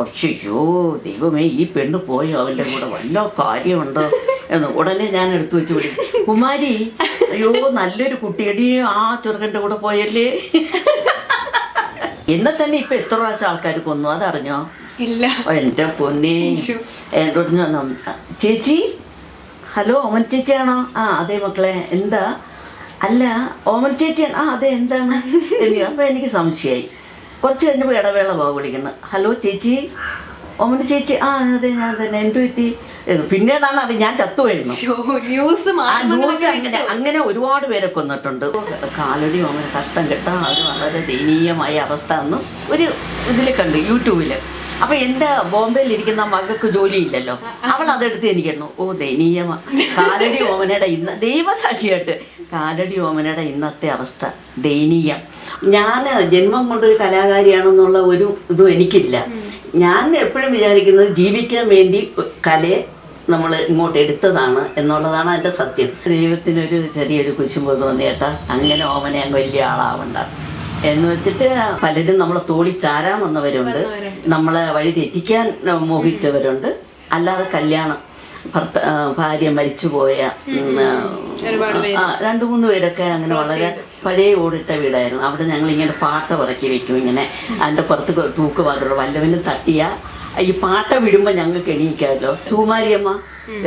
പക്ഷയ്യോ ദൈവമേ ഈ പെണ്ണ് പോയോ? അവന്റെ കൂടെ വല്ല കാര്യമുണ്ടോ? എന്ന് ഉടനെ ഞാൻ എടുത്തു വെച്ച് വിളിച്ചു കുമാരി അയ്യോ നല്ലൊരു കുട്ടിയടി. ആ ചെറുക്കന്റെ കൂടെ പോയല്ലേ? എന്നെ തന്നെ ഇപ്പൊ എത്ര പ്രാവശ്യം ആൾക്കാർ കൊന്നു? അതറിഞ്ഞോ? ഇല്ല. എന്റെ പൊന്നെ. എന്നോട് ഞാൻ ചേച്ചി? ഹലോ ഓമൻ ചേച്ചിയാണോ? ആ അതെ മക്കളെ. എന്താ? അല്ല ഓമൻ ചേച്ചിയാണ്. ആ അതെ എന്താണ്? അപ്പൊ അപ്പം എനിക്ക് സംശയമായി. കുറച്ച് കഴിഞ്ഞപ്പോൾ ഇടവേള പോകാൻ വിളിക്കുന്നത് ഹലോ ചേച്ചി. ഓമന ചേച്ചി. ആ അതെ ഞാൻ തന്നെ. എന്തു പറ്റി? പിന്നീടാണ് അത് ഞാൻ ചത്തുവായിരുന്നു ന്യൂസ് അങ്ങനെ അങ്ങനെ ഒരുപാട് പേരെ കൊന്നിട്ടുണ്ട്. കാലടി ഓമന കഷ്ടം കിട്ടാം. അത് വളരെ ദയനീയമായ അവസ്ഥ എന്ന് ഒരു ഇതിൽ കണ്ട് യൂട്യൂബിൽ അപ്പൊ എന്റെ ബോംബെയിൽ ഇരിക്കുന്ന മകൾക്ക് ജോലിയില്ലല്ലോ. അവൾ അതെടുത്ത് എനിക്കുന്നു ഓ ദയനീയമാ. കാലടി ഓമനയുടെ ഇന്ന് ദൈവസാക്ഷിയായിട്ട് കാലടി ഓമനയുടെ ഇന്നത്തെ അവസ്ഥ. ദയനീയം. ഞാൻ ജന്മം കൊണ്ടൊരു കലാകാരിയാണെന്നുള്ള ഒരു ഇതും എനിക്കില്ല. ഞാൻ എപ്പോഴും വിചാരിക്കുന്നത് ജീവിക്കാൻ വേണ്ടി കലയെ നമ്മൾ ഇങ്ങോട്ട് എടുത്തതാണ് എന്നുള്ളതാണ് അതിന്റെ സത്യം. ദൈവത്തിനൊരു ചെറിയൊരു കുശുമ്പ് തോന്നിയേട്ടാ അങ്ങനെ ഓമനെ അങ്ങ് വലിയ ആളാവണ്ട. എന്ന് വെച്ചിട്ട് പലരും നമ്മളെ തോളി ചാരാൻ വന്നവരുണ്ട്. നമ്മളെ വഴി തെറ്റിക്കാൻ മോഹിച്ചവരുണ്ട്. അല്ലാതെ കല്യാണം ഭർത്ത ഭാര്യ മരിച്ചുപോയ രണ്ടു മൂന്ന് പേരൊക്കെ അങ്ങനെ വളരെ പഴയ ഓടിട്ട വീടായിരുന്നു. അവിടെ ഞങ്ങൾ ഇങ്ങനെ പാട്ട പറക്കി വെക്കും ഇങ്ങനെ. അതിന്റെ പുറത്ത് തൂക്ക് തൂക്കുപാത്രം വല്ലവനും തട്ടിയ ഈ പാട്ട വിടുമ്പോൾ ഞങ്ങൾക്ക് എണീക്കാമല്ലോ. സുകുമാരിയമ്മ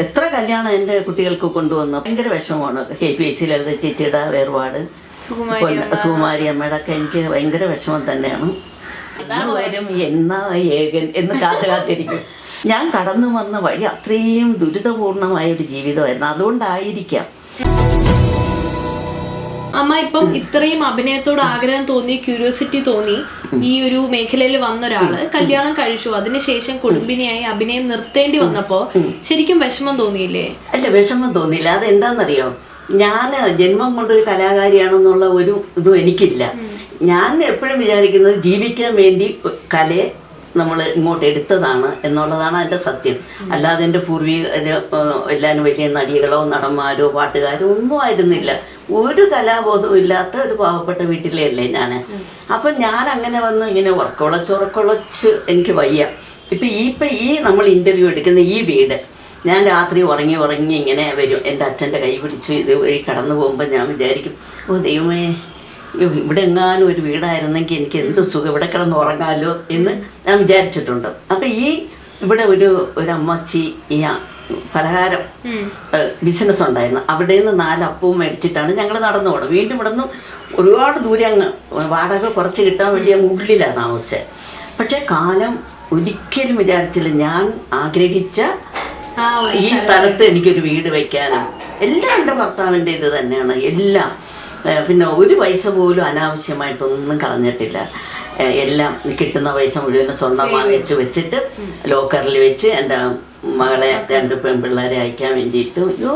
എത്ര കല്യാണം എന്റെ കുട്ടികൾക്ക് കൊണ്ടുവന്നു? ഭയങ്കര വിഷമമാണ്. K P S C Lalitha ചേച്ചിയുടെ വേർപാട്. സുകുമാരി അമ്മയുടെ ഒക്കെ എനിക്ക് ഭയങ്കര വിഷമം തന്നെയാണ്. എന്ന് വരും എന്നാ ഏകൻ എന്ന് കാത്തു കാത്തിരിക്കും. ഞാൻ കടന്നു വന്ന വഴി അത്രയും ദുരിതപൂർണമായ ഒരു ജീവിതമായിരുന്നു. അതുകൊണ്ടായിരിക്കാം. അമ്മ ഇപ്പം ഇത്രയും അഭിനയത്തോട് ആഗ്രഹം തോന്നി ക്യൂരിയോസിറ്റി തോന്നി ഈ ഒരു മേഖലയിൽ വന്ന ഒരാൾ കല്യാണം കഴിച്ചു. അതിനുശേഷം കുടുംബിനിയായി അഭിനയം നിർത്തേണ്ടി വന്നപ്പോ ശരിക്കും വിഷമം തോന്നിയില്ലേ? അല്ല വിഷമം തോന്നിയില്ല. അത് എന്താണെന്നറിയോ ഞാൻ ജന്മം കൊണ്ടൊരു കലാകാരിയാണെന്നുള്ള ഒരു ഇതും എനിക്കില്ല. ഞാൻ എപ്പോഴും വിചാരിക്കുന്നത് ജീവിക്കാൻ വേണ്ടി കലയെ നമ്മൾ ഇങ്ങോട്ട് എടുത്തതാണ് എന്നുള്ളതാണ് അതിന്റെ സത്യം. അല്ലാതെ എന്റെ പൂർവികര് എല്ലാവരും വലിയ നടികളോ നടന്മാരോ പാട്ടുകാരോ ഒന്നും ആയിരുന്നില്ല. ഒരു കലാബോധവും ഇല്ലാത്ത ഒരു പാവപ്പെട്ട വീട്ടിലെ അല്ലേ ഞാൻ അപ്പം ഞാൻ അങ്ങനെ വന്ന് ഇങ്ങനെ ഉറക്കുളച്ച് ഉറക്കുളച്ച് എനിക്ക് വയ്യ. ഇപ്പം ഈ ഇപ്പം ഈ നമ്മൾ ഇന്റർവ്യൂ എടുക്കുന്ന ഈ വീട് ഞാൻ രാത്രി ഉറങ്ങി ഉറങ്ങി ഇങ്ങനെ വരും. എന്റെ അച്ഛന്റെ കൈ പിടിച്ച് ഇത് വഴി കടന്നു പോകുമ്പോൾ ഞാൻ വിചാരിക്കും ഓ ദൈവമേ ഇവിടെ എങ്ങാനും ഒരു വീടായിരുന്നെങ്കിൽ എനിക്ക് എന്ത് സുഖം ഇവിടെ കിടന്ന് ഉറങ്ങാലോ എന്ന് ഞാൻ വിചാരിച്ചിട്ടുണ്ട്. അപ്പം ഈ ഇവിടെ ഒരു ഒരു അമ്മച്ചി ഈ പലഹാരം ബിസിനസ് ഉണ്ടായിരുന്നു. അവിടെ നിന്ന് നാല് അപ്പവും മേടിച്ചിട്ടാണ് ഞങ്ങൾ നടന്നു പോകണം വീണ്ടും ഇവിടെ നിന്ന് ഒരുപാട് ദൂരെ അങ്ങ് വാടക കുറച്ച് കിട്ടാൻ വേണ്ടി അങ്ങ് ഉള്ളിലാണ് താമസിച്ചത്. പക്ഷേ കാലം ഒരിക്കലും വിചാരിച്ചില്ല. ഞാൻ ആഗ്രഹിച്ച ഈ സ്ഥലത്ത് എനിക്കൊരു വീട് വയ്ക്കാനും. എല്ലാം എന്റെ ഭർത്താവിന്റെ ഇത് തന്നെയാണ്. എല്ലാം. പിന്നെ ഒരു പൈസ പോലും അനാവശ്യമായിട്ടൊന്നും കളഞ്ഞിട്ടില്ല. എല്ലാം കിട്ടുന്ന പൈസ മുഴുവൻ സ്വന്തം വാങ്ങിച്ച് വെച്ചിട്ട് ലോക്കറിൽ വെച്ച് എന്റെ മകളെ രണ്ട് പെൺപിള്ളേരെ അയക്കാൻ വേണ്ടിയിട്ട്. അയ്യോ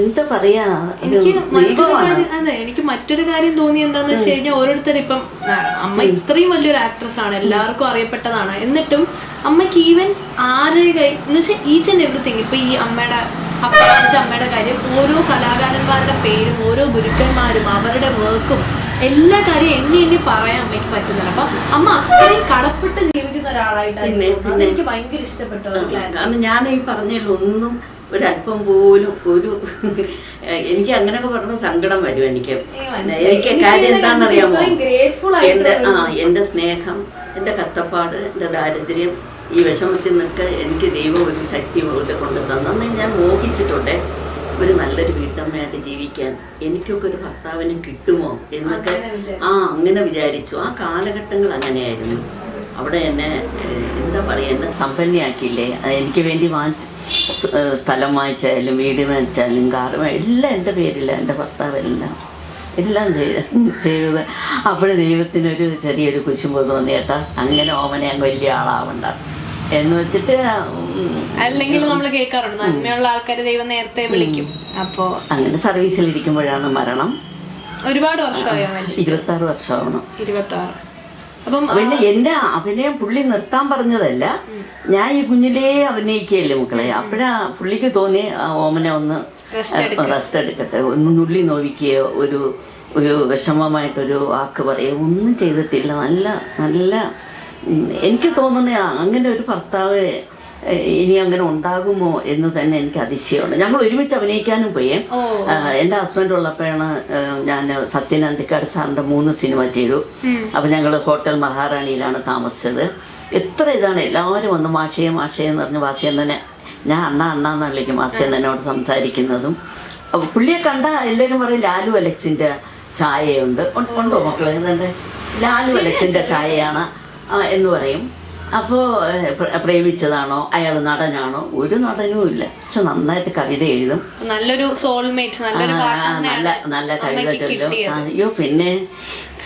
എന്താ പറയാ? എനിക്ക് മറ്റൊരു കാര്യം അതെ എനിക്ക് മറ്റൊരു കാര്യം തോന്നി എന്താന്ന് വെച്ച് കഴിഞ്ഞാൽ ഓരോരുത്തർ ഇപ്പം അമ്മ ഇത്രയും വലിയൊരു ആക്ട്രസ് ആണ് എല്ലാവർക്കും അറിയപ്പെട്ടതാണ്. എന്നിട്ടും അമ്മയ്ക്ക് ഈവൻ ആരുടെ കൈ എന്ന് വെച്ചാൽ ഈച്ച് ആൻഡ് എവറിത്തിങ് ഇപ്പൊ ഈ അമ്മയുടെ അപ്പച്ച അമ്മയുടെ കാര്യം ഓരോ കലാകാരന്മാരുടെ പേരും ഓരോ ഗുരുക്കന്മാരും അവരുടെ വർക്കും എല്ലാ കാര്യം എണ്ണി എണ്ണി പറയാൻ അമ്മയ്ക്ക് പറ്റുന്നില്ല. അപ്പൊ അമ്മ അത്രയും കടപ്പെട്ട് ജീവിക്കുന്ന ഒരാളായിട്ടാണ് എനിക്ക് ഭയങ്കര ഇഷ്ടപ്പെട്ടു കാരണം ഞാൻ ഈ പറഞ്ഞതിലൊന്നും ഒരല്പം പോലും ഒരു എനിക്ക് അങ്ങനെയൊക്കെ പറഞ്ഞ സങ്കടം വരും എനിക്ക്. എനിക്ക് കാര്യം എന്താണെന്നറിയാമോ? എന്റെ ആ എന്റെ എന്റെ സ്നേഹം എന്റെ കഷ്ടപ്പാട് എന്റെ ദാരിദ്ര്യം ഈ വിഷമത്തിൽ നിന്നൊക്കെ എനിക്ക് ദൈവം ഒരു ശക്തി ഇവിടെ കൊണ്ട് തന്നെ ഞാൻ മോഹിച്ചിട്ടുണ്ട് ഒരു നല്ലൊരു വീട്ടമ്മയായിട്ട് ജീവിക്കാൻ എനിക്കൊക്കെ ഒരു ഭർത്താവിനെ കിട്ടുമോ എന്നൊക്കെ. ആ അങ്ങനെ വിചാരിച്ചു. ആ കാലഘട്ടങ്ങൾ അങ്ങനെയായിരുന്നു. അവിടെ എന്നെ എന്താ പറയുക എന്നെ സമ്പന്നയാക്കിയില്ലേ? എനിക്ക് വേണ്ടി വാങ്ങിച്ച് സ്ഥലം വാങ്ങിച്ചാലും വീട് വാങ്ങിച്ചാലും കാർ വാ- എല്ലാം എന്റെ പേരില്ല എന്റെ ഭർത്താവ് എല്ലാം എല്ലാം ചെയ്ത് ചെയ്തത്. അപ്പോൾ ദൈവത്തിനൊരു ചെറിയൊരു കുശുമ്പ് തോന്നിയേട്ടാ അങ്ങനെ ഓമനെ അങ്ങ് വലിയ ആളാവണ്ട. എന്ന് വെച്ചിട്ട് അല്ലെങ്കിൽ നമ്മൾ കേൾക്കാറുണ്ട്. നന്മയുള്ള ആൾക്കാർ ദൈവം നേരത്തെ വിളിക്കും. അപ്പോ അങ്ങനെ സർവീസിൽ സർവീസിലിരിക്കുമ്പോഴാണ് മരണം. ഒരുപാട് വർഷമായോ ഇരുപത്തി ആറ് വർഷമാണ്. ഇരുപത്തി ആറ് അപ്പം പിന്നെ എന്റെ അഭിനയം പുള്ളി നിർത്താൻ പറഞ്ഞതല്ല. ഞാൻ ഈ കുഞ്ഞിലേ അഭിനയിക്കുകയല്ലേ മക്കളെ. അപ്പോഴാ പുള്ളിക്ക് തോന്നി ഓമനെ ഒന്ന് റെസ്റ്റ് എടുക്കട്ടെ. ഒന്ന് നുള്ളി നോവിക്കുകയോ ഒരു ഒരു വിഷമമായിട്ടൊരു വാക്ക് പറയുകയോ ഒന്നും ചെയ്തിട്ടില്ല. നല്ല നല്ല എനിക്ക് തോന്നുന്ന അങ്ങനെ ഒരു ഭർത്താവ് ഇനി അങ്ങനെ ഉണ്ടാകുമോ എന്ന് തന്നെ എനിക്ക് അതിശയമാണ്. ഞങ്ങൾ ഒരുമിച്ച് അഭിനയിക്കാനും പോയേ. എന്റെ ഹസ്ബൻഡ് ഉള്ളപ്പോഴാണ് ഞാൻ സത്യൻ അന്തിക്കാട് സാറിന്റെ മൂന്ന് സിനിമ ചെയ്തു. അപ്പം ഞങ്ങൾ ഹോട്ടൽ മഹാറാണിയിലാണ് താമസിച്ചത്. എത്ര ഇതാണ് എല്ലാവരും വന്ന് മാഷയെ മാഷയെ എന്ന് പറഞ്ഞ് തന്നെ ഞാൻ അണ്ണ അണ്ണ എന്ന് വിളിക്കും. വാസിയണ്ണനോട് സംസാരിക്കുന്നതും. അപ്പൊ പുള്ളിയെ കണ്ട എല്ലാവരും പറയും ലാലു അലക്സിന്റെ ചായയുണ്ട് ഉണ്ടോ മക്കളെ? തന്നെ ലാലു അലക്സിന്റെ ചായയാണ് എന്ന് പറയും. അപ്പോൾ പ്രേമിച്ചതാണോ? അയാൾ നടനാണോ? ഒരു നടനും ഇല്ല. പക്ഷെ നന്നായിട്ട് കവിത എഴുതും. നല്ലൊരു സോൾമേറ്റ് നല്ലൊരു നല്ല നല്ല കവിത ചൊല്ലും. അയ്യോ പിന്നെ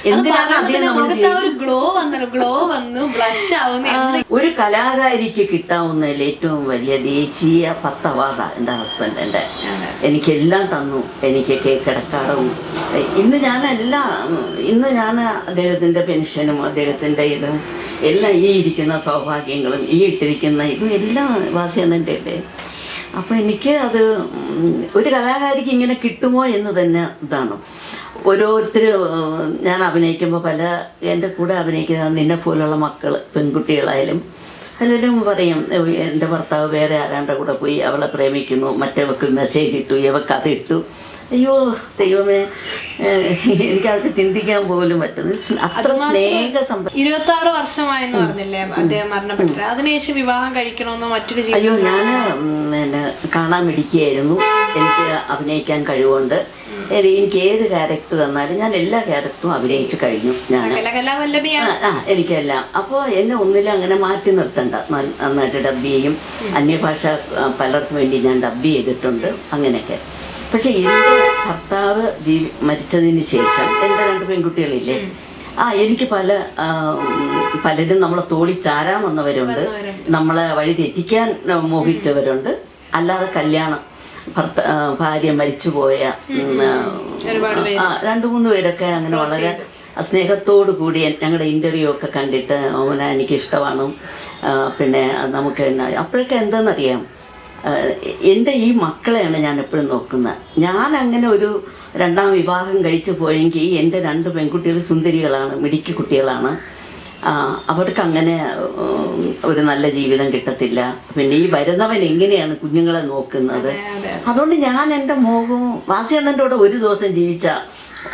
എന്തിനാണ് ഗ്ലോ വന്നല്ലോ ഗ്ലോ വന്നു ബ്ലഷ് ആവുന്നു ഒരു കലാകാരിക്ക് കിട്ടാവുന്ന ഏറ്റവും വലിയ ദേശീയ പത്ത് അവാർഡാണ് എന്റെ ഹസ്ബൻഡ് എന്റെ. എനിക്കെല്ലാം തന്നു. എനിക്ക് കേക്കടക്കാടവും ഇന്ന് ഞാൻ ഞാനെല്ലാം ഇന്ന് ഞാൻ അദ്ദേഹത്തിന്റെ പെൻഷനും അദ്ദേഹത്തിന്റെ ഇതും എല്ലാം ഈ ഇരിക്കുന്ന സൗഭാഗ്യങ്ങളും ഈ ഇട്ടിരിക്കുന്ന ഇതും എല്ലാം വാസിയണ്ണന്റെ അല്ലേ അപ്പോൾ എനിക്ക് അത് ഒരു കലാകാരിക്ക് ഇങ്ങനെ കിട്ടുമോ എന്ന് തന്നെ ഇതാണ്. ഓരോരുത്തർ ഞാൻ അഭിനയിക്കുമ്പോൾ പല എന്റെ കൂടെ അഭിനയിക്കുന്ന നിന്നെ പോലുള്ള മക്കൾ പെൺകുട്ടികളായാലും എല്ലാവരും പറയും എന്റെ ഭർത്താവ് വേറെ ആരാണ്ട കൂടെ പോയി അവളെ പ്രേമിക്കുന്നു മറ്റേവക്ക് മെസ്സേജ് ഇട്ടു ഇവക്ക് അത് ഇട്ടു. അയ്യോ ദൈവമേ എനിക്ക് അവർക്ക് ചിന്തിക്കാൻ പോലും പറ്റുന്നു അത്ര സ്നേഹസമ്പ ഇരുപത്തി ആറ് വർഷമായെന്ന് പറഞ്ഞില്ലേ അദ്ദേഹം മരണപ്പെട്ടത് അതിനുശേഷം വിവാഹം കഴിക്കണമെന്നോ മറ്റൊരു അയ്യോ ഞാൻ കാണാൻ മിടിക്കുകയായിരുന്നു എനിക്ക് അഭിനയിക്കാൻ കഴിവുണ്ട്. എനിക്ക് ഏത് ക്യാരക്ടർ തന്നാലും ഞാൻ എല്ലാ ക്യാരക്ടറും അഭിനയിച്ചു കഴിഞ്ഞു. ഞാൻ ആ എനിക്കെല്ലാം. അപ്പോൾ എന്നെ ഒന്നിലും അങ്ങനെ മാറ്റി നിർത്തണ്ട. നന്നായിട്ട് ഡബ് ചെയ്യും. അന്യഭാഷ പലർക്കും വേണ്ടി ഞാൻ ഡബ് ചെയ്തിട്ടുണ്ട്. അങ്ങനെയൊക്കെ. പക്ഷെ എന്റെ ഭർത്താവ് ജീവി മരിച്ചതിന് ശേഷം എന്റെ രണ്ട് പെൺകുട്ടികളില്ലേ? ആ എനിക്ക് പല പലരും നമ്മളെ തോളി ചാരാൻ വന്നവരുണ്ട്. നമ്മളെ വഴി തെറ്റിക്കാൻ മോഹിച്ചവരുണ്ട്. അല്ലാതെ കല്യാണം ഭർത്ത ഭാര്യ മരിച്ചുപോയ രണ്ടു മൂന്ന് പേരൊക്കെ അങ്ങനെ വളരെ സ്നേഹത്തോടു കൂടി ഞങ്ങളുടെ ഇന്റർവ്യൂ ഒക്കെ കണ്ടിട്ട് ഓമന എനിക്ക് ഇഷ്ടമാണ് പിന്നെ നമുക്ക് എന്നാ അപ്പോഴൊക്കെ എന്താണെന്നറിയാം എന്റെ ഈ മക്കളെയാണ് ഞാൻ എപ്പോഴും നോക്കുന്നത് ഞാൻ അങ്ങനെ ഒരു രണ്ടാം വിവാഹം കഴിച്ചു പോയെങ്കിൽ എന്റെ രണ്ട് പെൺകുട്ടികൾ സുന്ദരികളാണ് മിടുക്കി കുട്ടികളാണ്. അവർക്ക് അങ്ങനെ ഒരു നല്ല ജീവിതം കിട്ടത്തില്ല. പിന്നെ ഈ വരുന്നവൻ എങ്ങനെയാണ് കുഞ്ഞുങ്ങളെ നോക്കുന്നത്? അതുകൊണ്ട് ഞാൻ എന്റെ മോഹവും വാസിയണ്ണന്റെ കൂടെ ഒരു ദിവസം ജീവിച്ച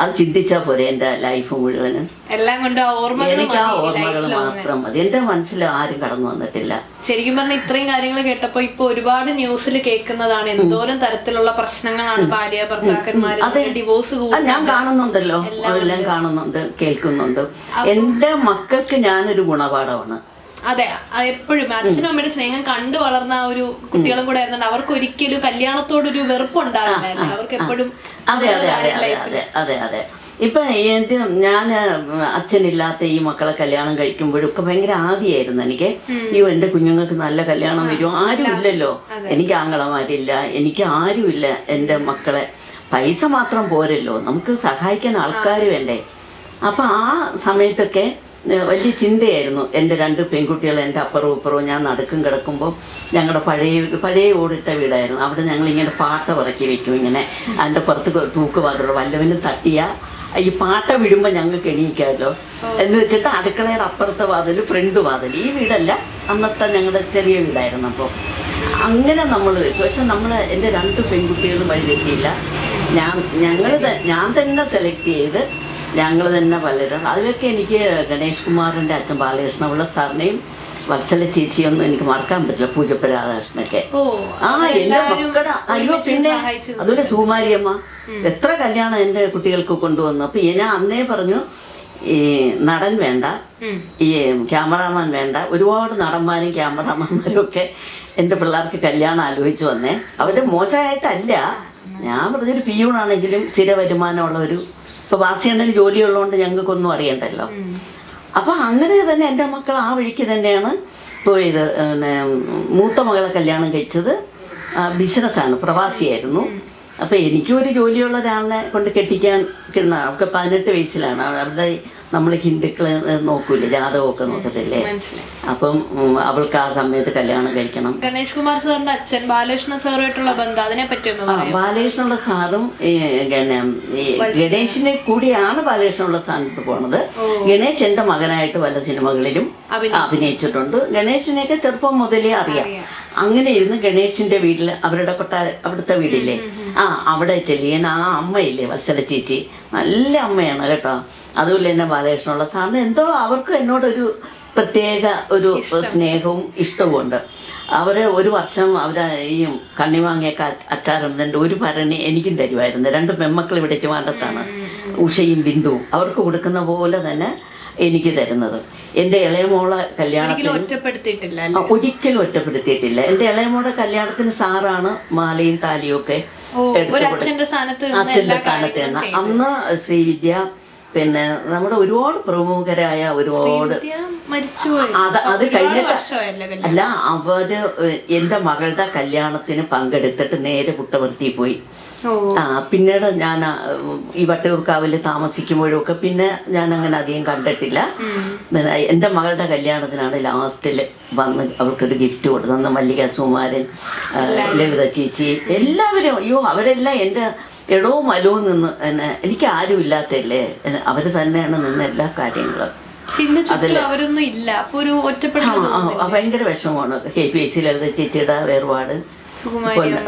അത് ചിന്തിച്ചാൽ പോരെ എന്റെ ലൈഫ് മുഴുവനും. എല്ലാം കൊണ്ട് ഓർമ്മകൾ എനിക്ക് ആ ഓർമ്മകൾ മാത്രം മതി. എന്റെ മനസ്സിൽ ആരും കടന്നു വന്നിട്ടില്ല. ശരിക്കും പറഞ്ഞ ഇത്രയും കാര്യങ്ങൾ കേട്ടപ്പോ ഇപ്പൊ ഒരുപാട് ന്യൂസിൽ കേൾക്കുന്നതാണ്. എന്തോരം തരത്തിലുള്ള പ്രശ്നങ്ങളാണ് ഭാര്യ ഭർത്താക്കന്മാർ ഡിവോഴ്സ് ഞാൻ കാണുന്നുണ്ടല്ലോ. എല്ലാം കാണുന്നുണ്ട് കേൾക്കുന്നുണ്ട്. എന്റെ മക്കൾക്ക് ഞാനൊരു ഗുണപാഠമാണ്. അതെ എപ്പോഴും. അച്ഛനും അമ്മയുടെ സ്നേഹം കണ്ടു വളർന്ന ആ ഒരു കുട്ടികളും കൂടെ ആയിരുന്നുണ്ട് അവർക്ക് ഒരിക്കലും കല്യാണത്തോടൊരു വെറുപ്പുണ്ടാവില്ല അവർക്ക് എപ്പോഴും അതെ അതെ അതെ അതെ അതെ ഇപ്പൊ എന്റെ ഞാൻ അച്ഛനില്ലാത്ത ഈ മക്കളെ കല്യാണം കഴിക്കുമ്പോഴും ഒക്കെ ഭയങ്കര ആദ്യമായിരുന്നു എനിക്ക്. അയ്യോ എന്റെ കുഞ്ഞുങ്ങൾക്ക് നല്ല കല്യാണം വരുമോ ആരും ഇല്ലല്ലോ. എനിക്ക് ആങ്ങളമാരില്ല. എനിക്ക് ആരുമില്ല എന്റെ മക്കളെ. പൈസ മാത്രം പോരല്ലോ. നമുക്ക് സഹായിക്കാൻ ആൾക്കാർ വേണ്ടേ? അപ്പൊ ആ സമയത്തൊക്കെ വലിയ ചിന്തയായിരുന്നു എന്റെ രണ്ട് പെൺകുട്ടികൾ എന്റെ അപ്പുറവും ഇപ്പുറവും ഞാൻ നടക്കും കിടക്കുമ്പോൾ ഞങ്ങളുടെ പഴയ പഴയ ഓടിട്ട വീടായിരുന്നു. അവിടെ ഞങ്ങൾ ഇങ്ങനെ പാട്ട പറക്കി വെക്കും ഇങ്ങനെ. അതിന്റെ പുറത്ത് തൂക്കുപാത്രം വല്ലവനും തട്ടിയ ഈ പാട്ട വിടുമ്പോൾ ഞങ്ങൾക്ക് എണീക്കാമല്ലോ എന്ന് വെച്ചിട്ട് അടുക്കളയുടെ അപ്പുറത്തെ വാതിൽ ഫ്രണ്ട് വാതിൽ. ഈ വീടല്ല അന്നത്തെ ഞങ്ങളുടെ ചെറിയ വീടായിരുന്നു അപ്പോൾ അങ്ങനെ നമ്മൾ വെച്ചു. പക്ഷെ നമ്മൾ എന്റെ രണ്ട് പെൺകുട്ടികളും വഴി തെറ്റിയില്ല ഞാൻ ഞങ്ങൾ ഞാൻ തന്നെ സെലക്ട് ചെയ്ത് ഞങ്ങൾ തന്നെ പലരും. അതിലൊക്കെ എനിക്ക് ഗണേഷ് കുമാറിന്റെ അച്ഛൻ ബാലകൃഷ്ണപിള്ള സാറിനെയും വത്സല ചേച്ചിയൊന്നും എനിക്ക് മറക്കാൻ പറ്റില്ല. പൂജപ്പ രാധാകൃഷ്ണനൊക്കെ. ഓ ആ എല്ലാ മക്കളുടെ അയ്യോ പിന്നെ അതുകൊണ്ട് അതുപോലെ സുകുമാരിയമ്മ. എത്ര കല്യാണം എന്റെ കുട്ടികൾക്ക് കൊണ്ടുവന്നു. അപ്പൊ ഞാൻ അന്നേ പറഞ്ഞു ഈ നടൻ വേണ്ട ഈ ക്യാമറാമാൻ വേണ്ട. ഒരുപാട് നടന്മാരും ക്യാമറാമാന്മാരും ഒക്കെ എന്റെ പിള്ളേർക്ക് കല്യാണം ആലോചിച്ച് വന്നേ. അവരുടെ മോശമായിട്ടല്ല. ഞാൻ പറഞ്ഞൊരു പിയൂണാണെങ്കിലും സ്ഥിര വരുമാനമുള്ള ഒരു ഇപ്പൊ ജോലി ഉള്ളതുകൊണ്ട് ഞങ്ങൾക്കൊന്നും അറിയണ്ടല്ലോ. അപ്പൊ അങ്ങനെ തന്നെ എന്റെ മക്കൾ ആ വഴിക്ക് തന്നെയാണ് പോയത്. പിന്നെ മൂത്ത മകളെ കല്യാണം കഴിച്ചത്. ബിസിനസ്സാണ് പ്രവാസിയായിരുന്നു. അപ്പൊ എനിക്കും ഒരു ജോലിയുള്ള ഒരാളിനെ കൊണ്ട് കെട്ടിക്കാൻ കിട്ടുന്ന അവർക്ക് പതിനെട്ട് വയസ്സിലാണ്. അവരുടെ നമ്മൾ ഹിന്ദുക്കൾ നോക്കൂലേ ജാതകമൊക്കെ നോക്കത്തില്ലേ? അപ്പം അവൾക്ക് ആ സമയത്ത് കല്യാണം കഴിക്കണം. ഗണേഷ് കുമാർ സാറിന്റെ അച്ഛൻ ബാലകൃഷ്ണ സാറുമായിട്ടുള്ള ബന്ധം അതിനെ പറ്റി ബാലകൃഷ്ണുള്ള സാറും ഗണേശിനെ കൂടിയാണ് ബാലകൃഷ്ണനുള്ള സ്ഥാനത്ത് പോണത്. ഗണേഷ് എന്റെ മകനായിട്ട് പല സിനിമകളിലും അഭിനയിച്ചു. അഭിനയിച്ചിട്ടുണ്ട്. ഗണേശിനെയൊക്കെ ചെറുപ്പം മുതലേ അറിയാം. അങ്ങനെ ഇരുന്ന് ഗണേശിന്റെ വീട്ടിൽ അവരുടെ കൊട്ടാര അവിടുത്തെ വീടില്ലേ? ആ അവിടെ ചെല്ലിയൻ ആ അമ്മയില്ലേ വത്സല ചേച്ചി? നല്ല അമ്മയാണ് കേട്ടോ. അതുപോലെ തന്നെ ബാലകൃഷ്ണനുള്ള സാറിന് എന്തോ അവർക്ക് എന്നോടൊരു പ്രത്യേക ഒരു സ്നേഹവും ഇഷ്ടവും ഉണ്ട് അവർ ഒരു വർഷം അവരെയും ഈ കണ്ണിമാങ്ങയൊക്കെ അ- അച്ചാറുണ്ട് ഒരു ഭരണി എനിക്കും തരുമായിരുന്നു. രണ്ട് പെമ്മക്കൾ ഇവിടെ ചുവാണ്ടത്താണ് ഉഷയും ബിന്ദുവും. അവർക്ക് കൊടുക്കുന്ന പോലെ തന്നെ എനിക്ക് തരുന്നത്. എന്റെ ഇളയമോളെ കല്യാണത്തിന് ഒരിക്കലും ഒറ്റപ്പെടുത്തിയിട്ടില്ല ഒരിക്കലും ഒറ്റപ്പെടുത്തിയിട്ടില്ല. എന്റെ ഇളയമോളെ കല്യാണത്തിന് സാറാണ് മാലയും താലിയും ഒക്കെ ഒരു അച്ഛന്റെ സ്ഥാനത്ത് നിന്ന് അച്ഛന്റെ സ്ഥാനത്ത് നിന്ന്. അന്ന് ശ്രീവിദ്യ പിന്നെ നമ്മുടെ ഒരുപാട് പ്രമുഖരായ ഒരുപാട് അത് അത് കഴിഞ്ഞിട്ട് അല്ല അവർ എന്റെ മകളുടെ കല്യാണത്തിന് പങ്കെടുത്തിട്ട് നേരെ പുട്ടവർത്തി പോയി. ആ പിന്നീട് ഞാൻ ഈ വട്ടയൂർക്കാവിൽ താമസിക്കുമ്പോഴൊക്കെ പിന്നെ ഞാൻ അങ്ങനെ അധികം കണ്ടിട്ടില്ല. എന്റെ മകളുടെ കല്യാണത്തിനാണ് ലാസ്റ്റിൽ വന്ന് അവൾക്കൊരു ഗിഫ്റ്റ് കൊടുത്തത്. അന്ന് മല്ലിക സുമാരൻ ലളിത ചേച്ചി എല്ലാവരും അയ്യോ അവരെല്ലാം എന്റെ എടോ മലവും നിന്ന് എന്നെ എനിക്ക് ആരും ഇല്ലാത്തല്ലേ അവർ തന്നെയാണ് നിന്ന് എല്ലാ കാര്യങ്ങളും. ഭയങ്കര വിഷമമാണ്. K P S C Lalitha ചേച്ചിയുടെ വേർപാട്.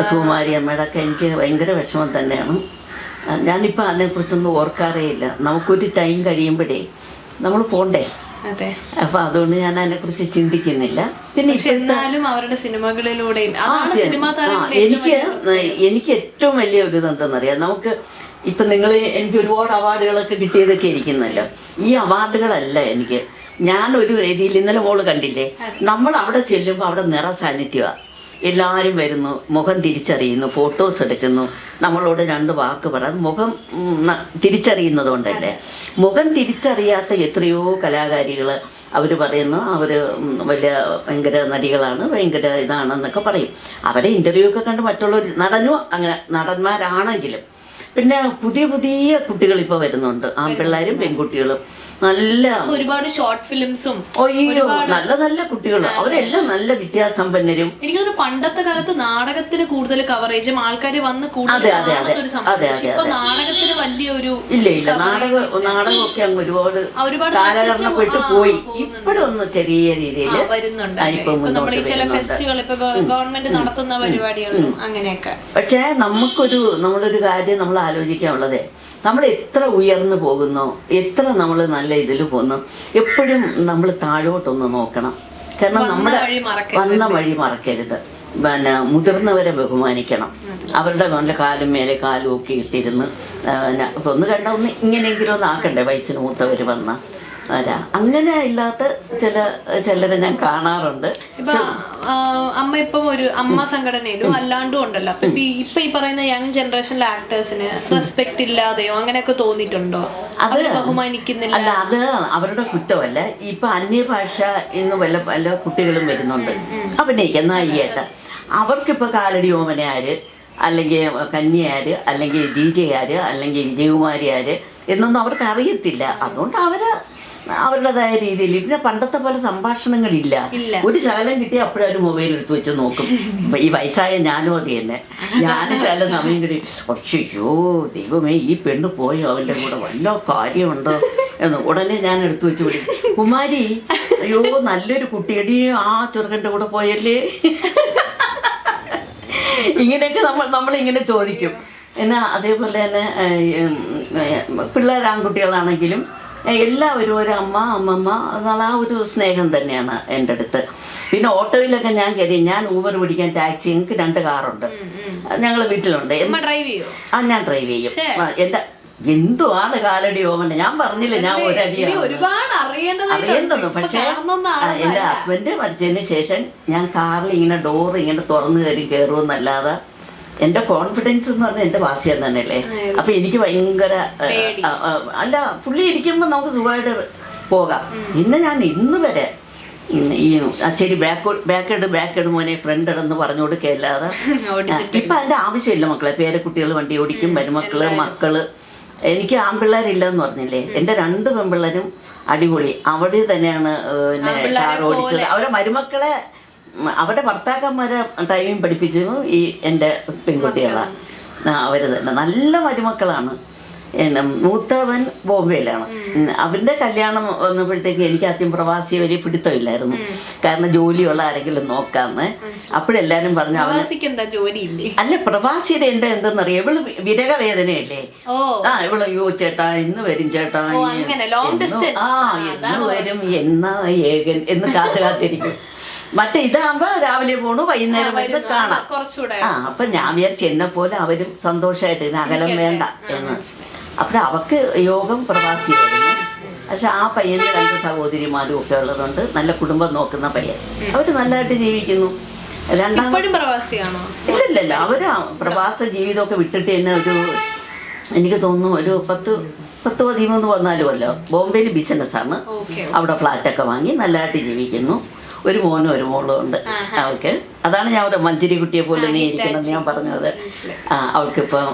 സുകുമാരി അമ്മയുടെ ഒക്കെ എനിക്ക് ഭയങ്കര വിഷമം തന്നെയാണ്. ഞാനിപ്പോൾ അതിനെക്കുറിച്ചൊന്നും ഓർക്കാറേ ഇല്ല നമുക്കൊരു ടൈം കഴിയുമ്പോഴേ നമ്മൾ പോണ്ടേ? അപ്പൊ അതുകൊണ്ട് ഞാൻ അതിനെ കുറിച്ച് ചിന്തിക്കുന്നില്ല. പിന്നെ എന്നാലും അവരുടെ സിനിമകളിലൂടെയും എനിക്ക് എനിക്ക് ഏറ്റവും വലിയ ഒരു എന്താണെന്നറിയാം നമുക്ക് ഇപ്പൊ നിങ്ങൾ എനിക്ക് ഒരുപാട് അവാർഡുകളൊക്കെ കിട്ടിയതൊക്കെ ഇരിക്കുന്നല്ലോ. ഈ അവാർഡുകളല്ല എനിക്ക്. ഞാൻ ഒരു വേദിയിൽ ഇന്നലെ മോൾ കണ്ടില്ലേ? നമ്മൾ അവിടെ ചെല്ലുമ്പോൾ അവിടെ നിറ സാന്നിധ്യമാണ് എല്ലാവരും വരുന്നു മുഖം തിരിച്ചറിയുന്നു ഫോട്ടോസ് എടുക്കുന്നു. നമ്മളോട് രണ്ട് വാക്ക് പറ മുഖം തിരിച്ചറിയുന്നതുകൊണ്ടല്ലേ? തിരിച്ചറിയുന്നത് കൊണ്ടല്ലേ മുഖം തിരിച്ചറിയാത്ത എത്രയോ കലാകാരികൾ അവർ പറയുന്നു അവർ വലിയ ഭയങ്കര നടികളാണ് ഭയങ്കര ഇതാണെന്നൊക്കെ പറയും. അവരെ ഇന്റർവ്യൂ ഒക്കെ കണ്ട് മറ്റുള്ളവർ നടനോ അങ്ങനെ നടന്മാരാണെങ്കിലും. പിന്നെ പുതിയ പുതിയ കുട്ടികൾ ഇപ്പോൾ വരുന്നുണ്ട്. ആൺപിള്ളേരും പെൺകുട്ടികളും. നല്ല ഒരുപാട് ഷോർട്ട് ഫിലിംസും അയ്യോ നല്ല നല്ല കുട്ടികൾ അവരെല്ലാം നല്ല വിദ്യാസമ്പന്നരും. എനിക്ക് തോന്നുന്നു പണ്ടത്തെ കാലത്ത് നാടകത്തിന് കൂടുതൽ കവറേജും ആൾക്കാർ വന്ന് കൂടുതൽ ഇപ്പൊ നാടകത്തിന് വലിയൊരു ഇല്ല ഇല്ല. നാടക നാടകമൊക്കെ അങ്ങ് ഒരുപാട് ഒരുപാട് കാലഘട്ടപ്പെട്ട് പോയി. ഇപ്പോഴും ഒന്ന് ചെറിയ രീതിയിൽ വരുന്നുണ്ട്. നമ്മൾ ചില ഫെസ്റ്റുകൾ ഇപ്പൊ ഗവൺമെന്റ് നടത്തുന്ന പരിപാടികളും അങ്ങനെയൊക്കെ. പക്ഷേ നമുക്കൊരു നമ്മളൊരു കാര്യം നമ്മൾ ആലോചിക്കാനുള്ളത് നമ്മൾ എത്ര ഉയർന്നു പോകുന്നു എത്ര നമ്മൾ നല്ല ഇതിൽ പോകുന്നു എപ്പോഴും നമ്മൾ താഴോട്ടൊന്ന് നോക്കണം. കാരണം നമ്മൾ നമ്മുടെ വന്ന വഴി മറക്കരുത്. പിന്നെ മുതിർന്നവരെ ബഹുമാനിക്കണം. അവരുടെ നല്ല കാലും മേലെ കാലും ഒക്കെ ഇട്ടിരുന്ന് പിന്നെ ഒന്ന് കണ്ട ഒന്ന് ഇങ്ങനെയെങ്കിലും ഒന്ന് ആക്കണ്ടേ? വയസ്സിന് മൂത്തവർ വന്ന. അങ്ങനെ ഇല്ലാത്ത ചില ചിലരെ ഞാൻ കാണാറുണ്ട്. ഇപ്പൊ അമ്മ ഇപ്പം ഒരു അമ്മ സംഘടനയിലും അല്ലാണ്ടും ഉണ്ടല്ലോ. അപ്പൊ ഇപ്പൊ ഈ- പറയുന്ന യങ് ജനറേഷനിലെ ആക്ടേഴ്സിന് റെസ്പെക്ട് ഇല്ലാതെയോ അങ്ങനെയൊക്കെ തോന്നിയിട്ടുണ്ടോ? അവർ ബഹുമാനിക്കുന്നില്ല. അല്ല അത് അവരുടെ കുറ്റമല്ല. ഇപ്പൊ അന്യഭാഷ എന്ന് വല്ല പല കുട്ടികളും വരുന്നുണ്ട്. അഭിനയിക്കാൻ നായികയായിട്ട് അവർക്കിപ്പോ കാലടി ഓമനയാര് അല്ലെങ്കിൽ കന്യയാര് അല്ലെങ്കിൽ ഡി അല്ലെങ്കിൽ വിജയകുമാരി ആര് എന്നൊന്നും അവർക്ക് അറിയത്തില്ല. അതുകൊണ്ട് അവർ അവരുടേതായ രീതിയിൽ. പിന്നെ പണ്ടത്തെ പോലെ സംഭാഷണങ്ങളില്ല. ഒരു ശകലം കിട്ടിയ അപ്പോഴും ഒരു മൊബൈൽ എടുത്ത് വെച്ച് നോക്കും. ഈ വയസ്സായ ഞാനും അത് തന്നെ. ഞാൻ ചില സമയം കിട്ടി അയ്യോ ദൈവമേ ഈ പെണ്ണ് പോയോ? അവന്റെ കൂടെ വല്ല കാര്യമുണ്ടോ? എന്ന് ഉടനെ ഞാൻ എടുത്തു വെച്ച് വിളിക്കും കുമാരി അയ്യോ നല്ലൊരു കുട്ടിയടി. ആ ചെറുക്കന്റെ കൂടെ പോയല്ലേ? ഇങ്ങനെയൊക്കെ നമ്മൾ നമ്മളിങ്ങനെ ചോദിക്കും. എന്നാ അതേപോലെ തന്നെ പിള്ളേർ ആൺകുട്ടികളാണെങ്കിലും ഏഹ് എല്ലാവരും ഒരു അമ്മ അമ്മമ്മ എന്നുള്ള ആ ഒരു സ്നേഹം തന്നെയാണ് എന്റെ അടുത്ത്. പിന്നെ ഓട്ടോയിലൊക്കെ ഞാൻ കയറി ഞാൻ ഊബർ പിടിക്കാൻ ടാക്സി എനിക്ക് രണ്ട് കാറുണ്ട് ഞങ്ങൾ വീട്ടിലുണ്ട്. ആ ഞാൻ ഡ്രൈവ് ചെയ്യും. എന്റെ എന്റെ എന്തുവാണ് കാലടി ഓമന? ഞാൻ പറഞ്ഞില്ല ഞാൻ ഒരടിയാണ് ഒരുപാട് അറിയേണ്ടത് പക്ഷേ എന്റെ ഹസ്ബൻഡ് മരിച്ചതിന് ശേഷം ഞാൻ കാറിൽ ഇങ്ങനെ ഡോർ ഇങ്ങനെ തുറന്നു കയറി കയറുമെന്നല്ലാതെ എന്റെ കോൺഫിഡൻസ് എന്ന് പറഞ്ഞാൽ എന്റെ വാസ്യം തന്നെയല്ലേ? അപ്പൊ എനിക്ക് ഭയങ്കര അല്ല പുള്ളി ഇരിക്കുമ്പോൾ നമുക്ക് സുഖമായിട്ട് പോകാം. പിന്നെ ഞാൻ ഇന്ന് വരെ ഈ ശരി ബാക്ക് ബാക്കേഡ് ബാക്കേഡ് മോനെ ഫ്രണ്ട് ഇടന്ന് പറഞ്ഞു ഓടിച്ചിട്ട്. ഇപ്പൊ അതിന്റെ ആവശ്യമില്ല മക്കളെ. പേരക്കുട്ടികൾ വണ്ടി ഓടിക്കും മരുമക്കൾ മക്കൾ. എനിക്ക് ആൺപിള്ളേരില്ലെന്ന് പറഞ്ഞില്ലേ? എന്റെ രണ്ട് പെൺപിള്ളേരും അടിപൊളി. അവിടെ തന്നെയാണ് പിന്നെ കാർ ഓടിച്ചത്. അവരെ മരുമക്കളെ അവരുടെ ഭർത്താക്കന്മാരെ ഡ്രൈവിംഗ് പഠിപ്പിച്ചു ഈ എന്റെ പെൺകുട്ടികളാണ് അവർ തന്നെ. നല്ല മരുമക്കളാണ്. പിന്നെ മൂത്തവൻ ബോംബെയിലാണ്. അവന്റെ അവന്റെ കല്യാണം വന്നപ്പോഴത്തേക്ക് എനിക്ക് ആദ്യം പ്രവാസിയെ വലിയ പിടുത്തമില്ലായിരുന്നു. കാരണം ജോലിയുള്ള ആരെങ്കിലും നോക്കാന്ന്. അപ്പോഴെല്ലാരും പറഞ്ഞു അല്ല പ്രവാസിയുടെ എന്താ എന്തെന്നറിയാം? ഇവൾ വിരക വേദനയല്ലേ ആ ഇവൾ അയ്യോ ചേട്ടാ ഇന്ന് വരും ചേട്ടാ എന്ന് ആ, എന്ന് വരും എന്നാ ഏകൻ എന്ന് കാത്തു കാത്തിരിക്കും മറ്റേ ഇതാകുമ്പോ രാവിലെ പോണു വൈകുന്നേരം വരുന്ന. കാണാം. കുറച്ചുകൂടെ ആ അപ്പൊ ഞാൻ വിചാരിച്ചു എന്നെ പോലെ അവരും സന്തോഷമായിട്ട് ഇതിന് അകലം വേണ്ട എന്ന്. അപ്പൊ അവക്ക് യോഗം പ്രവാസിയായിരുന്നു പക്ഷെ ആ പയ്യന് രണ്ട് സഹോദരിമാരും ഒക്കെ ഉള്ളതുകൊണ്ട് നല്ല കുടുംബം നോക്കുന്ന പയ്യൻ. അവർ നല്ലതായിട്ട് ജീവിക്കുന്നു. രണ്ടാമത് പ്രവാസിയാണോ? ഇല്ലല്ല അവർ പ്രവാസ ജീവിതമൊക്കെ വിട്ടിട്ട് തന്നെ ഒരു എനിക്ക് തോന്നുന്നു ഒരു പത്ത് പത്ത് പതിമൂന്ന് വന്നാലും അല്ലോ ബോംബെയിൽ ബിസിനസ്സാണ് അവിടെ ഫ്ലാറ്റൊക്കെ വാങ്ങി നല്ലതായിട്ട് ജീവിക്കുന്നു. ഒരു മോനും ഒരു മോളും ഉണ്ട്. അവൾക്ക് അതാണ് ഞാൻ ഒരു മഞ്ചരി കുട്ടിയെ പോലെ നീ ഇരിക്കണം ഞാൻ പറഞ്ഞത്. അവൾക്കിപ്പം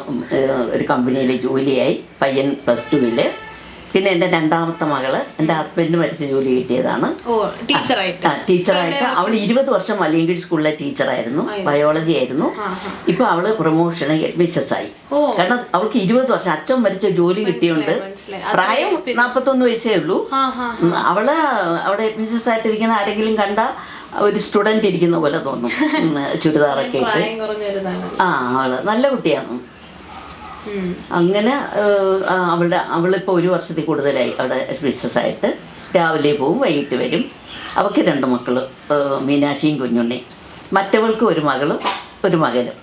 ഒരു കമ്പനിയിൽ ജോലിയായി. പയ്യൻ പ്ലസ് ടുവിൽ. പിന്നെ എന്റെ രണ്ടാമത്തെ മകൾ എന്റെ ഹസ്ബൻഡ് മരിച്ച ജോലി കിട്ടിയതാണ്. ടീച്ചറായിട്ട്. ടീച്ചറായിട്ട്. അവൾ ഇരുപത് വർഷം മലയങ്കീഴ് സ്കൂളിലെ ടീച്ചറായിരുന്നു. ബയോളജി ആയിരുന്നു. ഇപ്പൊ അവൾ പ്രൊമോഷൻ മിസ്സസ് ആയി. കാരണം അവൾക്ക് ഇരുപത് വർഷം അച്ഛൻ മരിച്ച ജോലി കിട്ടിയുണ്ട് പ്രായം നാപ്പത്തൊന്ന് വയസ്സേ ഉള്ളൂ. അവൾ അവിടെ മിസ്സസ് ആയിട്ടിരിക്കുന്ന ആരെങ്കിലും കണ്ട ഒരു സ്റ്റുഡന്റ് ഇരിക്കുന്ന പോലെ തോന്നും. ചുരിദാറൊക്കെ ഇട്ട്. ആ അവൾ നല്ല കുട്ടിയാണ്. അങ്ങനെ അവളുടെ അവളിപ്പോൾ ഒരു വർഷത്തിൽ കൂടുതലായി അവിടെ ബിസിനസ് ആയിട്ട് രാവിലെ പോവും വൈകിട്ട് വരും. അവൾക്ക് രണ്ട് മക്കൾ മീനാക്ഷിയും കുഞ്ഞുണ്ണിയും. മറ്റവൾക്ക് ഒരു മകളും ഒരു മകനും.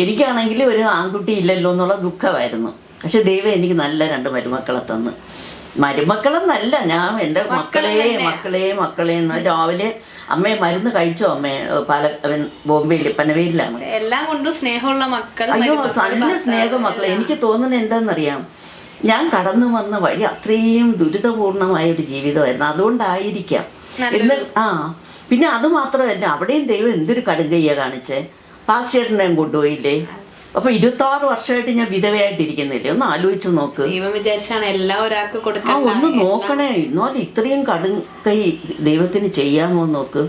എനിക്കാണെങ്കിൽ ഒരു ആൺകുട്ടി ഇല്ലല്ലോ എന്നുള്ള ദുഃഖമായിരുന്നു. പക്ഷെ ദൈവം എനിക്ക് നല്ല രണ്ട് മരുമക്കളെ തന്നു. മരുമക്കളെന്നല്ല ഞാൻ എന്റെ മക്കളെ മക്കളെ മക്കളെ എന്ന് രാവിലെ അമ്മയെ മരുന്ന് കഴിച്ചോ? അമ്മേ പാല ബോംബെയിൽ പനവേലിലാണ് എല്ലാം കൊണ്ടും സ്നേഹമുള്ള മക്കൾ അയ്യോ നല്ല സ്നേഹം മക്കളെ. എനിക്ക് തോന്നുന്നത് എന്താണെന്നറിയാം ഞാൻ കടന്നു വന്ന വഴി അത്രയും ദുരിതപൂർണമായ ഒരു ജീവിതമായിരുന്നു. അതുകൊണ്ടായിരിക്കാം. എന്ന് ആ പിന്നെ അത് മാത്രമല്ല അവിടെയും ദൈവം എന്തൊരു കടുങ്കയ്യ കാണിച്ചേ? പാസ്റ്റേട്ടനെയും കൊണ്ടുപോയില്ലേ? അപ്പൊ ഇരുപത്താറ് വർഷമായിട്ട് ഞാൻ വിധവയായിട്ടിരിക്കുന്നില്ലേ? ഒന്ന് ആലോചിച്ച് നോക്ക്. ദൈവം വിചാരിച്ചാണ് എല്ലാം ഒരാൾക്ക് ആ കൊടുക്കാൻ ഒന്ന് നോക്കണേ. എന്നാൽ ഇത്രയും കടും കൈ ദൈവത്തിന് ചെയ്യാമോ എന്ന് നോക്ക്.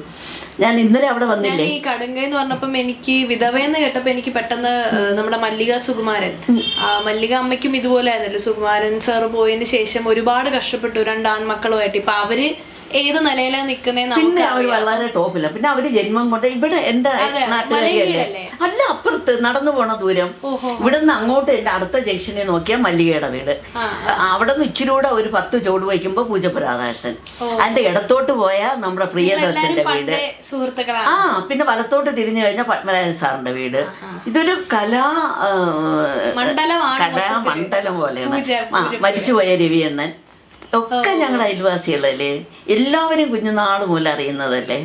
ഞാൻ ഇന്നലെ അവിടെ ഞാൻ വന്നില്ലേ ഈ കടുങ്ക എന്ന് പറഞ്ഞപ്പം എനിക്ക് വിധവയെന്ന് കേട്ടപ്പോ എനിക്ക് പെട്ടെന്ന് നമ്മുടെ മല്ലിക സുകുമാരൻ. ആ, മല്ലിക അമ്മയ്ക്കും ഇതുപോലെ ആയിരുന്നല്ലോ. സുകുമാരൻ സാറ് പോയതിന് ശേഷം ഒരുപാട് കഷ്ടപ്പെട്ടു. രണ്ട് ആൺമക്കളുമായിട്ട്. ഇപ്പൊ അവർ ഏത് നിലയിലാണ് നിൽക്കുന്നേ പിന്നെ അവർ വളരെ ടോപ്പില്ല പിന്നെ അവർ ജന്മം കൊണ്ട് ഇവിടെ എന്റെ നാട്ടുകാരിയല്ലേ അല്ല? അപ്പുറത്ത് നടന്നു പോണ ദൂരം. ഇവിടെ ഇവിടുന്ന് അങ്ങോട്ട് എന്റെ അടുത്ത ജംഗ്ഷനെ നോക്കിയാൽ മല്ലികയുടെ വീട്. അവിടെ നിന്ന് ഇച്ചിരി കൂടെ ഒരു പത്ത് ചുവട് വയ്ക്കുമ്പോ പൂജപ്പുര രാധാകൃഷ്ണൻ അതിന്റെ ഇടത്തോട്ട് പോയാൽ നമ്മുടെ പ്രിയദർശന്റെ വീട്. ആ പിന്നെ വലത്തോട്ട് തിരിഞ്ഞു കഴിഞ്ഞാൽ പത്മരാജൻ സാറിന്റെ വീട്. ഇതൊരു കലാ മണ്ഡലം പോലെയാണ്. മരിച്ചുപോയ രവിയണ്ണൻ. ഒക്കെ ഞങ്ങൾ അയൽവാസികളല്ലേ? എല്ലാവരും കുഞ്ഞുനാൾ മൂലം അറിയുന്നതല്ലേ?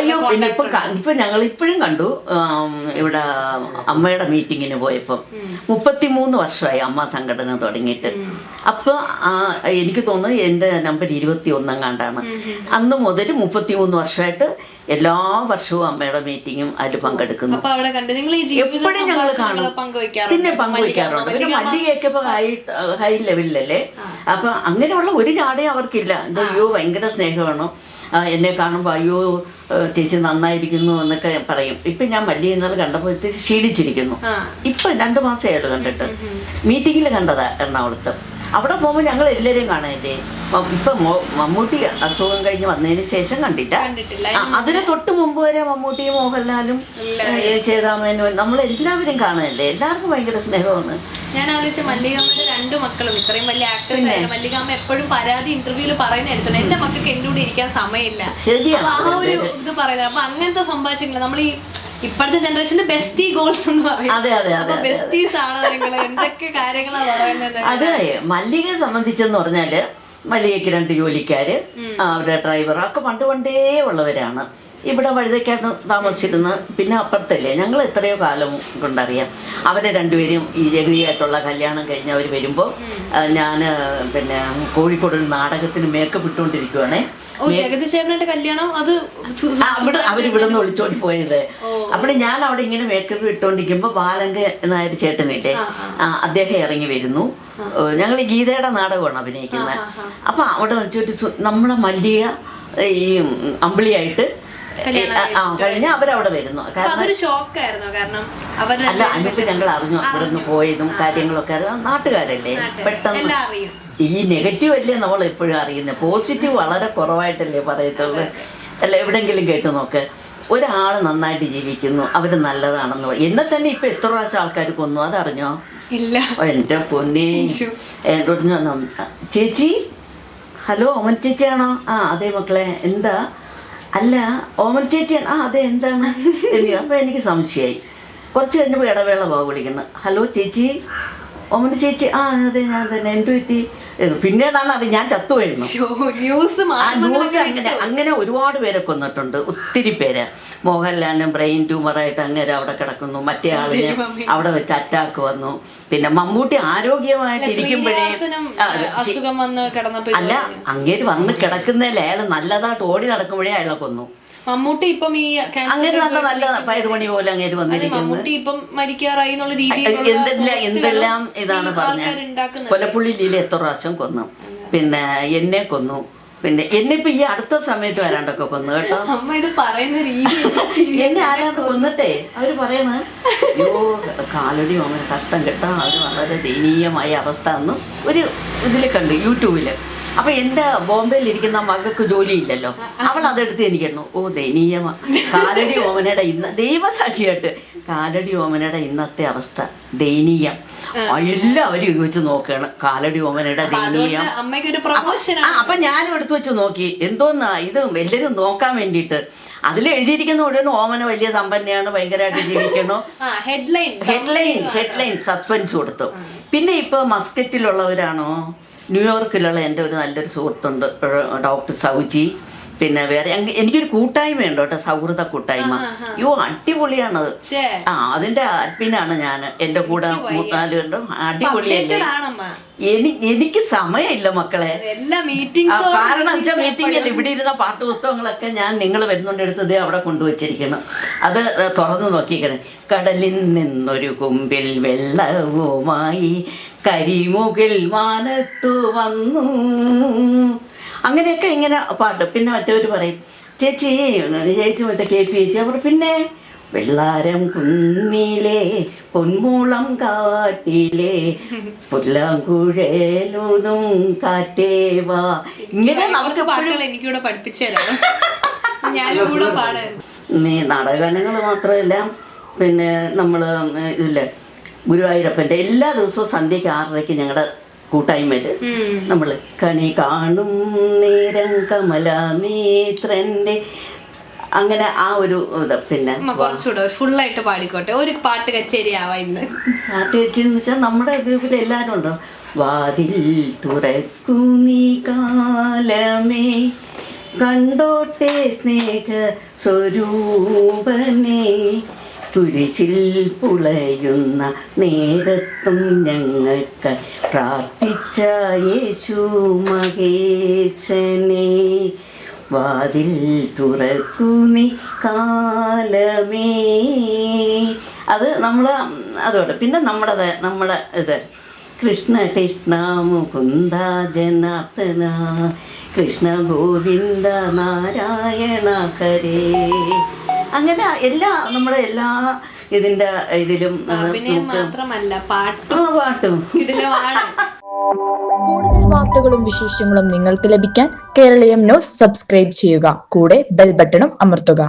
അയ്യോ പിന്നെ ഇപ്പൊ ഇപ്പൊ ഞങ്ങൾ ഇപ്പോഴും കണ്ടു ഇവിടെ അമ്മയുടെ മീറ്റിങ്ങിന് പോയപ്പോ. മുപ്പത്തിമൂന്ന് വർഷമായി അമ്മ സംഘടന തുടങ്ങിയിട്ട്. അപ്പൊ എനിക്ക് തോന്നുന്നത് എന്റെ നമ്പർ ഇരുപത്തി ഒന്നെങ്ങാണ്ടാണ് അന്ന് മുതൽ മുപ്പത്തിമൂന്ന് വർഷമായിട്ട് എല്ലാ വർഷവും അമ്മയുടെ മീറ്റിങ്ങും അതിൽ പങ്കെടുക്കുന്നു. എപ്പോഴും ഞങ്ങൾ കാണും. പിന്നെ പങ്കുവയ്ക്കാറുണ്ട് പിന്നെ മല്ലികയൊക്കെ ഇപ്പൊ ഹൈ ഹൈ ലെവലിലല്ലേ അപ്പൊ അങ്ങനെയുള്ള ഒരു ജാടയും അവർക്കില്ല. എന്തോ അയ്യോ ഭയങ്കര സ്നേഹമാണ്? എന്നെ കാണുമ്പോൾ അയ്യോ ചേച്ചി നന്നായിരിക്കുന്നു എന്നൊക്കെ പറയും. ഇപ്പൊ ഞാൻ മല്ലിക ഇന്നലെ കണ്ടപ്പോൾ ക്ഷീണിച്ചിരിക്കുന്നു. ഇപ്പൊ രണ്ടു മാസമായിട്ട് കണ്ടിട്ട്. മീറ്റിങ്ങിൽ കണ്ടതാ എറണാകുളത്ത്. അവിടെ പോകുമ്പോൾ ഞങ്ങൾ എല്ലാവരും കാണാനില്ലേ? ഇപ്പൊ മമ്മൂട്ടി അസുഖം കഴിഞ്ഞ് വന്നതിന് ശേഷം കണ്ടിട്ടില്ല. അതിന് തൊട്ട് മുമ്പ് വരെ മമ്മൂട്ടിയും മോഹൻലാലും ചേതാമേനും നമ്മൾ എല്ലാവരും കാണുന്നില്ലേ എല്ലാവർക്കും ഭയങ്കര സ്നേഹമാണ്. ഞാൻ ആലോചിച്ച മല്ലികാമ്മയുടെ രണ്ട് മക്കളും ഇത്രയും വലിയ ആക്ട്രസ് ആയിരുന്നു മല്ലികാമ്മ എപ്പോഴും പരാതി ഇന്റർവ്യൂൽ പറയുന്ന എടുത്തോണ്ട് എന്റെ മക്കൾക്ക് എന്റെ കൂടെ ഇരിക്കാൻ സമയമില്ല. ആ ഒരു ഇത് പറയുന്നത്. അപ്പൊ അങ്ങനത്തെ സംഭാഷണങ്ങൾ നമ്മൾ ഈ ഇപ്പോഴത്തെ ജനറേഷന്റെ ബെസ്റ്റി ഗോൾസ് എന്ന് പറയും അതെ അതെ അതെ ബെസ്റ്റീസ് ആണ് നിങ്ങൾ? എന്തൊക്കെ കാര്യങ്ങളാണ് പറയുന്നത്? അതെ മല്ലികയെ സംബന്ധിച്ചെന്ന് പറഞ്ഞാൽ മല്ലികയ്ക്ക് രണ്ട് ജോലിക്കാര് അവരുടെ ഡ്രൈവർ ഒക്കെ പണ്ട് പണ്ടേ ഉള്ളവരാണ്. ഇവിടെ വഴുതയ്ക്കാണ് താമസിച്ചിരുന്ന് പിന്നെ അപ്പുറത്തല്ലേ? ഞങ്ങൾ എത്രയോ കാലം കൊണ്ടറിയാം. അവരെ രണ്ടുപേരും ഈ ജഗതിയായിട്ടുള്ള കല്യാണം കഴിഞ്ഞ് അവർ വരുമ്പോൾ ഞാൻ പിന്നെ കോഴിക്കോട് ഒരു നാടകത്തിന് മേക്കപ്പ് ഇട്ടുകൊണ്ടിരിക്കുവാണേ. അവിടെ അവരിവിടെ നിന്ന് ഒളിച്ചോടി പോയത്. അപ്പോൾ ഞാൻ അവിടെ ഇങ്ങനെ മേക്കപ്പ് ഇട്ടുകൊണ്ടിരിക്കുമ്പോൾ ബാലങ്ക നായർ ചേട്ടനില്ലേ? അദ്ദേഹം ഇറങ്ങി വരുന്നു. ഞങ്ങൾ ഗീതയുടെ നാടകമാണ് അഭിനയിക്കുന്നത്. അപ്പൊ അവിടെ വെച്ചിട്ട് നമ്മളെ മല്ലിക ഈ അമ്പിളിയായിട്ട് ആ കഴിഞ്ഞ അവരവിടെ വരുന്നു. കാരണം അല്ല എന്നിട്ട് ഞങ്ങൾ അറിഞ്ഞു. അവിടെ നിന്ന് പോയതും കാര്യങ്ങളൊക്കെ അറിയാം. നാട്ടുകാരല്ലേ? പെട്ടെന്ന് ഈ നെഗറ്റീവ് അല്ലേ നമ്മൾ എപ്പോഴും അറിയുന്നത്? പോസിറ്റീവ് വളരെ കുറവായിട്ടല്ലേ പറയത്തുള്ളൂ. അല്ല എവിടെങ്കിലും കേട്ടു നോക്ക്. ഒരാൾ നന്നായിട്ട് ജീവിക്കുന്നു. അവർ നല്ലതാണെന്ന് എന്നെ തന്നെ ഇപ്പൊ എത്ര പ്രാവശ്യം ആൾക്കാർ കൊന്നു? അതറിഞ്ഞോ? ഇല്ല. എന്റെ പൊന്നെ. എന്നോട് ചേച്ചി? ഹലോ അമൻ ചേച്ചിയാണോ? ആ അതെ മക്കളെ. എന്താ? അല്ല ഓമൻ ചേച്ചിയാണ്. ആ അതെ എന്താണ്? എന്ന് അപ്പോൾ എനിക്ക് സംശയമായി കുറച്ച് കഴിഞ്ഞപ്പോൾ ഇടവേള പോകാൻ വിളിക്കുന്നത് ഹലോ ചേച്ചി? ഓമൻ ചേച്ചി. ആ അതെ ഞാൻ തന്നെ. എന്ത് പറ്റി? പിന്നീടാണ് അത് ഞാൻ ചത്തുപോയിരുന്നു. ന്യൂസ് ആ ന്യൂസ് അങ്ങനെ അങ്ങനെ ഒരുപാട് പേരെ കൊന്നിട്ടുണ്ട്. ഒത്തിരി പേര്. മോഹൻലാലിനും ബ്രെയിൻ ട്യൂമറായിട്ട് അങ്ങനെ അവിടെ കിടക്കുന്നു. മറ്റേ ആളിന് അവിടെ വെച്ച് അറ്റാക്ക് വന്നു. പിന്നെ മമ്മൂട്ടി ആരോഗ്യമായിട്ട് ഇരിക്കുമ്പോഴേ ശ്രീനിവാസനും ആ, ഏഹ്, ശി- അസുഖം വന്ന് കിടന്നപ്പോ അല്ല അങ്ങേര് വന്ന് കിടക്കുന്നതിൽ അയാൾ നല്ലതായിട്ട് ഓടി നടക്കുമ്പോഴേ അയാളെ കൊന്നു. മമ്മൂട്ടി ഇപ്പം ഈ അങ്ങനെ നല്ല നല്ല പയറുമണി പോലെ അങ്ങനെ വന്നിരിക്കുന്നത് മമ്മൂട്ടി ഇപ്പം മരിക്കാറായി എന്നുള്ള രീതിയിൽ എന്തെല്ലാം എന്തെല്ലാം ഇതാണ് പറഞ്ഞത്? ഉണ്ടാക്കുന്നത് കൊലപ്പുള്ളി ലീല എത്ര പ്രാവശ്യം കൊന്നു? പിന്നെ എന്നെ കൊന്നു. പിന്നെ എന്നെ ഇപ്പൊ ഈ അടുത്ത സമയത്ത് വരാണ്ടൊക്കെ കൊന്നു കേട്ടോ. അമ്മ ഇത് പറയുന്ന രീതി എന്നെ ആരാണ്ട് കൊന്നിട്ടേ? അവർ പറയണ അയ്യോ കാലടി ഓമന കഷ്ടം കേട്ടോ. അത് വളരെ ദയനീയമായ അവസ്ഥ എന്ന് ഒരു ഇതിൽ കണ്ടു യൂട്യൂബിൽ. അപ്പൊ എന്റെ ബോംബെയിൽ ഇരിക്കുന്ന മകൾക്ക് ജോലിയില്ലല്ലോ. അവൾ അതെടുത്ത് എനിക്കുന്നു ഓ ദയനീയമാ കാലടി ഓമനയുടെ ഇന്ന് ദൈവസാക്ഷിയായിട്ട്. കാലടി ഓമനയുടെ ഇന്നത്തെ അവസ്ഥ ദയനീയം. എല്ലാവരും ഇത് വെച്ച് നോക്കുകയാണ് കാലടി ഓമനയുടെ ദയനീയം. അപ്പൊ ഞാനും എടുത്തു വെച്ച് നോക്കി. എന്തോന്നാ? ഇത് എല്ലാവരും നോക്കാൻ വേണ്ടിയിട്ട്. അതിൽ എഴുതിയിരിക്കുന്ന ഉടനെ ഓമന വലിയ സമ്പന്നയാണ് ഭയങ്കരമായിട്ട് ജീവിക്കണോ ഹെഡ്ലൈൻ ഹെഡ്ലൈൻ ഹെഡ്ലൈൻ സസ്പെൻസ് കൊടുത്തു. പിന്നെ ഇപ്പൊ മസ്കറ്റിലുള്ളവരാണോ? ന്യൂയോർക്കിലുള്ള എന്റെ ഒരു നല്ലൊരു സുഹൃത്തുണ്ട് ഡോക്ടർ സൗജി. പിന്നെ വേറെ എനിക്കൊരു എനിക്കൊരു കൂട്ടായ്മയുണ്ട് കേട്ടോ സൗഹൃദ കൂട്ടായ്മ. അയ്യോ അടിപൊളിയാണത്. ആ അതിന്റെ അഡ്മിനാണ് ഞാൻ. എന്റെ കൂടെ മൂന്നാലുണ്ട് അടിപൊളിയാണ് എനിക്ക് സമയമില്ല മക്കളെ. കാരണം വെച്ചാൽ മീറ്റിംഗ് ഇവിടെ ഇരുന്ന പാട്ട് പുസ്തകങ്ങളൊക്കെ ഞാൻ നിങ്ങൾ വരുന്നുണ്ട് എടുത്തത് അവിടെ കൊണ്ടുവച്ചിരിക്കണം അത് തുറന്നു നോക്കിക്കണേ കടലിൽ നിന്നൊരു കുമ്പിൽ വെള്ളവുമായി കരിമുകിൽ മാനത്തു വന്നു. അങ്ങനെയൊക്കെ ഇങ്ങനെ പാട്ട്. പിന്നെ മറ്റവർ പറയും ചേച്ചി ചേച്ചി മറ്റേ കെ പി ചേച്ചി അവർ പിന്നെ വെള്ളാരം കുന്നിലെ പൊന്മൂളം കാട്ടിലെ പുല്ലാങ്കുഴലൂതും കാറ്റേവാ ഇങ്ങനെ നമുക്ക് പാട്ടുകൾ എനിക്കിവിടെ പഠിപ്പിച്ചു തരാം ഞാനും കൂടെ പാടായിരുന്നു നീ നാടകഗാനങ്ങൾ മാത്രമല്ല പിന്നെ നമ്മൾ ഇതില്ലേ ഗുരുവായൂരപ്പന്റെ എല്ലാ ദിവസവും സന്ധ്യയ്ക്ക് ആറരയ്ക്ക് ഞങ്ങളുടെ കൂട്ടായ്മയിൽ ഉം. നമ്മൾ കണി കാണും. നേരം കമല നേത്രന്റെ അങ്ങനെ ആ ഒരു ഇത് പിന്നെ കുറച്ചുകൂടെ ഫുള്ളായിട്ട് പാടിക്കോട്ടെ. ഒരു പാട്ട് കച്ചേരി ആവാ ഇന്ന്. എന്ന് വെച്ചാൽ നമ്മുടെ ഗ്രൂപ്പിൽ എല്ലാവരും ഉണ്ടോ? വാതിൽ തുറക്കൂ നീ കാലമേ. കണ്ടോട്ടെ സ്നേഹ സ്വരൂപനെ കുരിശിൽ പുളയുന്ന നേരത്തും ഞങ്ങൾക്ക് പ്രാർത്ഥിച്ച യേശു മഹേശനെ വാതിൽ തുറക്കൂ കാലമേ. അത് നമ്മൾ അതോടെ. പിന്നെ നമ്മുടെ നമ്മുടെ ഇത്. കൃഷ്ണ കൃഷ്ണ മുകുന്ദ ജനാർദ്ദന കൃഷ്ണ ഗോവിന്ദ നാരായണ ഹരേ. അങ്ങനെ എല്ലാ നമ്മുടെ എല്ലാ ഇതിന്റെ ഇതിലും പിന്നെ അഭിനയം മാത്രമല്ല പാട്ടും പാട്ടും. കൂടുതൽ വാർത്തകളും വിശേഷങ്ങളും നിങ്ങൾക്ക് ലഭിക്കാൻ കേരളീയം ന്യൂസ് സബ്സ്ക്രൈബ് ചെയ്യുക. കൂടെ ബെൽ ബട്ടണും അമർത്തുക.